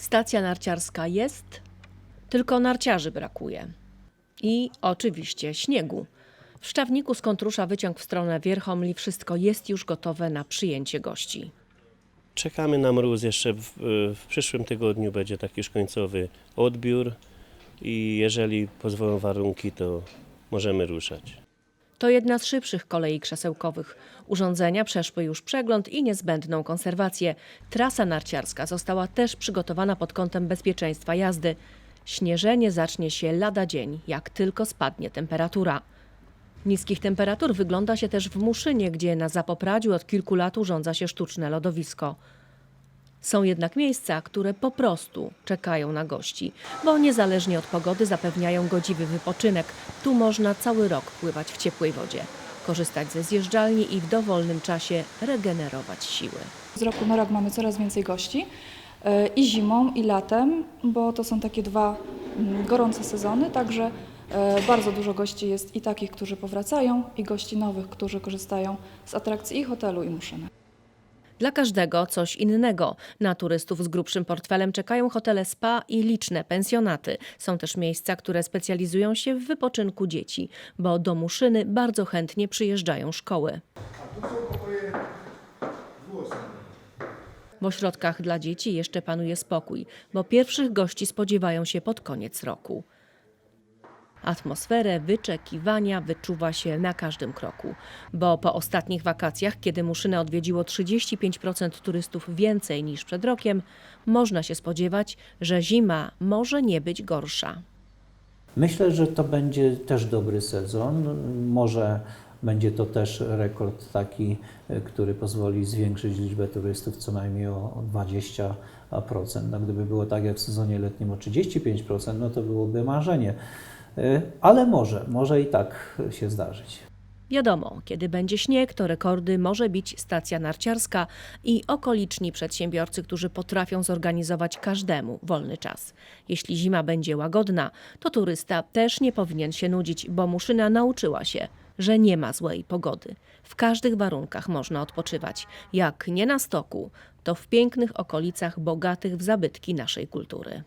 Stacja narciarska jest, tylko narciarzy brakuje. I oczywiście śniegu. W Szczawniku z Kontrusza wyciąg w stronę Wierchomli wszystko jest już gotowe na przyjęcie gości. Czekamy na mróz. Jeszcze w, w przyszłym tygodniu będzie taki już końcowy odbiór i jeżeli pozwolą warunki, to możemy ruszać. To jedna z szybszych kolei krzesełkowych. Urządzenia przeszły już przegląd i niezbędną konserwację. Trasa narciarska została też przygotowana pod kątem bezpieczeństwa jazdy. Śnieżenie zacznie się lada dzień, jak tylko spadnie temperatura. Niskich temperatur wygląda się też w Muszynie, gdzie na Zapopradziu od kilku lat urządza się sztuczne lodowisko. Są jednak miejsca, które po prostu czekają na gości, bo niezależnie od pogody zapewniają godziwy wypoczynek. Tu można cały rok pływać w ciepłej wodzie, korzystać ze zjeżdżalni i w dowolnym czasie regenerować siły. Z roku na rok mamy coraz więcej gości e, i zimą, i latem, bo to są takie dwa mm, gorące sezony, także e, bardzo dużo gości jest i takich, którzy powracają, i gości nowych, którzy korzystają z atrakcji i hotelu, i muszyny. Dla każdego coś innego. Na turystów z grubszym portfelem czekają hotele spa i liczne pensjonaty. Są też miejsca, które specjalizują się w wypoczynku dzieci, bo do Muszyny bardzo chętnie przyjeżdżają szkoły. W ośrodkach dla dzieci jeszcze panuje spokój, bo pierwszych gości spodziewają się pod koniec roku. Atmosferę wyczekiwania wyczuwa się na każdym kroku, bo po ostatnich wakacjach, kiedy Muszynę odwiedziło 35% turystów więcej niż przed rokiem, można się spodziewać, że zima może nie być gorsza. Myślę, że to będzie też dobry sezon. Może będzie to też rekord taki, który pozwoli zwiększyć liczbę turystów co najmniej o 20%. No, gdyby było tak jak w sezonie letnim o 35%, no to byłoby marzenie. E, Ale może, może i tak się zdarzyć. Wiadomo, kiedy będzie śnieg, to rekordy może bić stacja narciarska i okoliczni przedsiębiorcy, którzy potrafią zorganizować każdemu wolny czas. Jeśli zima będzie łagodna, to turysta też nie powinien się nudzić, bo Muszyna nauczyła się, że nie ma złej pogody. W każdych warunkach można odpoczywać. Jak nie na stoku, to w pięknych okolicach bogatych w zabytki naszej kultury.